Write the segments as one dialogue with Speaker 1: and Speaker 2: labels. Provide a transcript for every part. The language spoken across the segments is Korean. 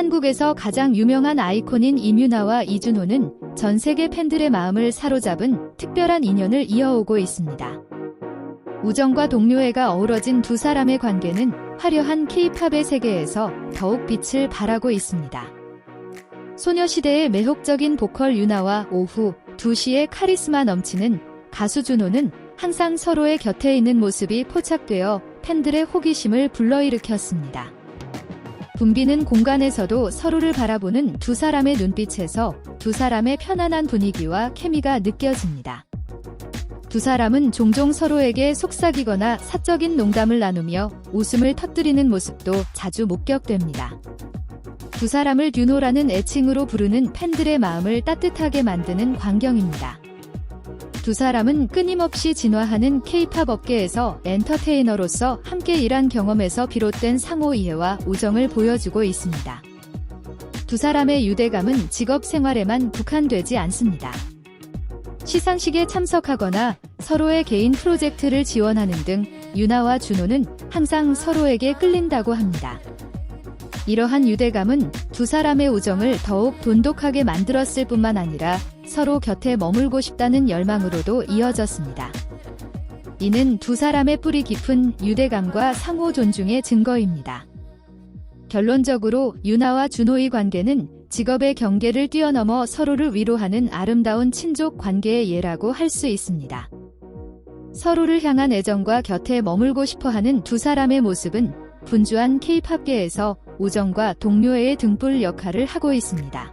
Speaker 1: 한국에서 가장 유명한 아이콘인 이뮤나와 이준호는 전 세계 팬들의 마음을 사로잡은 특별한 인연을 이어오고 있습니다. 우정과 동료애가 어우러진 두 사람의 관계는 화려한 케이팝의 세계에서 더욱 빛을 발하고 있습니다. 소녀시대의 매혹적인 보컬 유나와 오후 2시의 카리스마 넘치는 가수 준호는 항상 서로의 곁에 있는 모습이 포착되어 팬들의 호기심을 불러일으켰습니다. 붐비는 공간에서도 서로를 바라보는 두 사람의 눈빛에서 두 사람의 편안한 분위기와 케미가 느껴집니다. 두 사람은 종종 서로에게 속삭이거나 사적인 농담을 나누며 웃음을 터뜨리는 모습도 자주 목격됩니다. 두 사람을 듀노라는 애칭으로 부르는 팬들의 마음을 따뜻하게 만드는 광경입니다. 두 사람은 끊임없이 진화하는 케이팝 업계에서 엔터테이너로서 함께 일한 경험에서 비롯된 상호 이해와 우정을 보여주고 있습니다. 두 사람의 유대감은 직업 생활에만 국한되지 않습니다. 시상식에 참석하거나 서로의 개인 프로젝트를 지원하는 등 유나와 준호는 항상 서로에게 끌린다고 합니다. 이러한 유대감은 두 사람의 우정을 더욱 돈독하게 만들었을 뿐만 아니라 서로 곁에 머물고 싶다는 열망으로도 이어졌습니다. 이는 두 사람의 뿌리 깊은 유대감과 상호 존중의 증거입니다. 결론적으로 유나와 준호의 관계는 직업의 경계를 뛰어넘어 서로를 위로하는 아름다운 친족 관계의 예라고 할 수 있습니다. 서로를 향한 애정과 곁에 머물고 싶어 하는 두 사람의 모습은 분주한 케이팝계에서 우정과 동료애의 등불 역할을 하고 있습니다.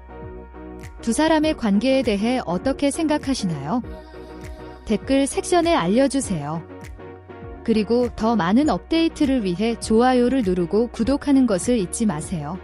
Speaker 1: 두 사람의 관계에 대해 어떻게 생각하시나요? 댓글 섹션에 알려주세요. 그리고 더 많은 업데이트를 위해 좋아요를 누르고 구독하는 것을 잊지 마세요.